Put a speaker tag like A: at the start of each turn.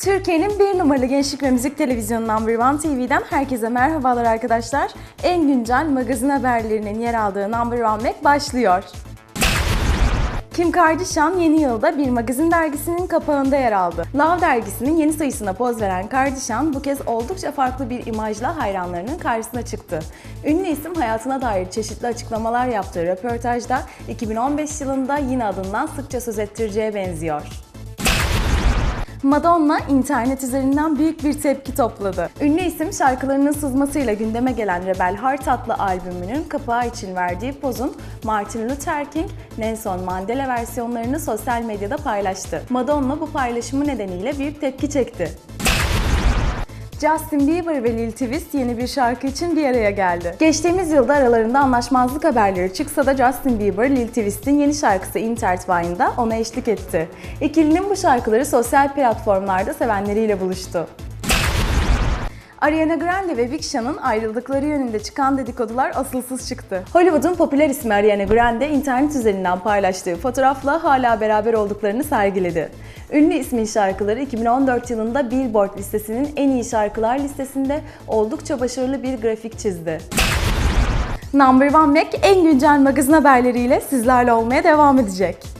A: Türkiye'nin bir numaralı gençlik ve müzik televizyonu Number One TV'den herkese merhabalar arkadaşlar. En güncel magazin haberlerinin yer aldığı Number One Mac başlıyor. Kim Kardashian yeni yılda bir magazin dergisinin kapağında yer aldı. Love dergisinin yeni sayısına poz veren Kardashian bu kez oldukça farklı bir imajla hayranlarının karşısına çıktı. Ünlü isim hayatına dair çeşitli açıklamalar yaptığı röportajda 2015 yılında yine adından sıkça söz ettireceğe benziyor. Madonna internet üzerinden büyük bir tepki topladı. Ünlü isim şarkılarının sızmasıyla gündeme gelen Rebel Heart adlı albümünün kapağı için verdiği pozun Martin Luther King, Nelson Mandela versiyonlarını sosyal medyada paylaştı. Madonna bu paylaşımı nedeniyle büyük tepki çekti. Justin Bieber ve Lil Twist yeni bir şarkı için bir araya geldi. Geçtiğimiz yılda aralarında anlaşmazlık haberleri çıksa da Justin Bieber, Lil Twist'in yeni şarkısı Intertwine'da ona eşlik etti. İkilinin bu şarkıları sosyal platformlarda sevenleriyle buluştu. Ariana Grande ve Big Sean'ın ayrıldıkları yönünde çıkan dedikodular asılsız çıktı. Hollywood'un popüler ismi Ariana Grande internet üzerinden paylaştığı fotoğrafla hala beraber olduklarını sergiledi. Ünlü ismin şarkıları 2014 yılında Billboard listesinin en iyi şarkılar listesinde oldukça başarılı bir grafik çizdi. Number One Mac en güncel magazin haberleriyle sizlerle olmaya devam edecek.